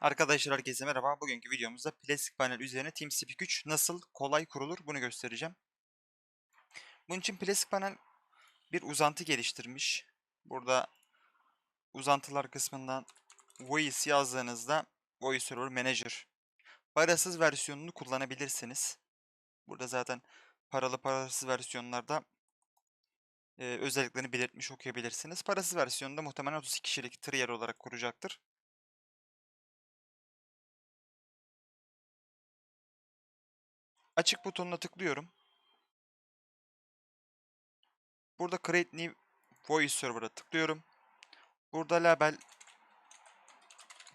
Arkadaşlar herkese merhaba. Bugünkü videomuzda plastik panel üzerine TeamSpeak 3 nasıl kolay kurulur bunu göstereceğim. Bunun için plastik panel bir uzantı geliştirmiş. Burada uzantılar kısmından Voice yazdığınızda Voice Server Manager parasız versiyonunu kullanabilirsiniz. Burada zaten paralı parasız versiyonlarda e, özelliklerini belirtmiş okuyabilirsiniz. Parasız versiyonda muhtemelen 32 kişilik trier olarak kuracaktır. Açık butonuna tıklıyorum. Burada Create New Voice Server'a tıklıyorum. Burada label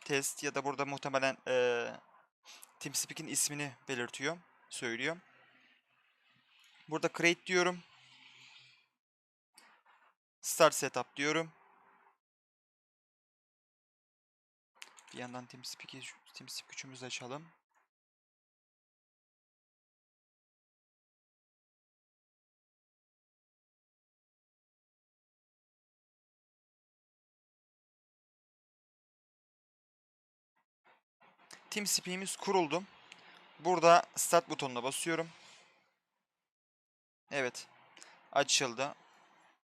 test ya da burada muhtemelen eee TeamSpeak'in ismini belirtiyor, söylüyor. Burada Create diyorum. Start Setup diyorum. Bir yandan TeamSpeak'i TeamSpeak 3'ümüzü açalım. TeamSpeak'imiz kuruldu. Burada Start butonuna basıyorum. Evet. Açıldı.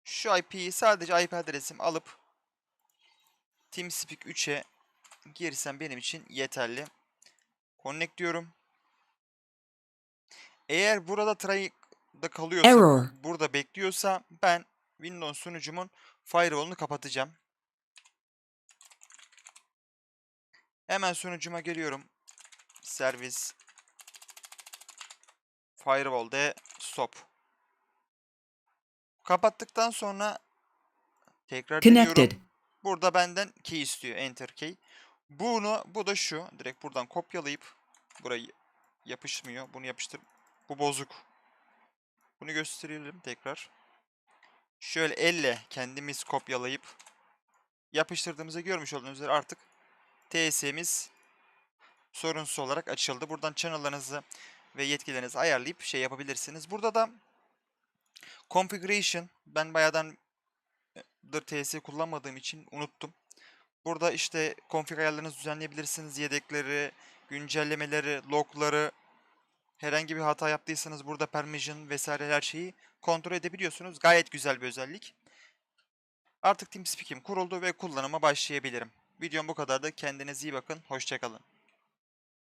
Şu IP'yi sadece IP adresimi alıp TeamSpeak 3'e girsem benim için yeterli. Connect diyorum. Eğer burada try'da kalıyorsa, Error. burada bekliyorsa ben Windows sunucumun firewall'unu kapatacağım. Hemen sunucuma geliyorum. Servis firewall de stop. Kapattıktan sonra tekrar Connected. deniyorum. Burada benden key istiyor. Enter key. Bunu bu da şu. Direkt buradan kopyalayıp burayı yapışmıyor. Bunu yapıştır. Bu bozuk. Bunu gösterelim tekrar. Şöyle elle kendimiz kopyalayıp yapıştırdığımızı görmüş olduğunuz üzere artık TS'miz sorunsuz olarak açıldı. Buradan channel'larınızı ve yetkilerinizi ayarlayıp şey yapabilirsiniz. Burada da configuration ben bayağıdan TS kullanmadığım için unuttum. Burada işte config ayarlarınızı düzenleyebilirsiniz. Yedekleri, güncellemeleri, logları, herhangi bir hata yaptıysanız burada permission vesaire her şeyi kontrol edebiliyorsunuz. Gayet güzel bir özellik. Artık TeamSpeak'im kuruldu ve kullanıma başlayabilirim. Videom bu kadardı. Kendinize iyi bakın. Hoşçakalın.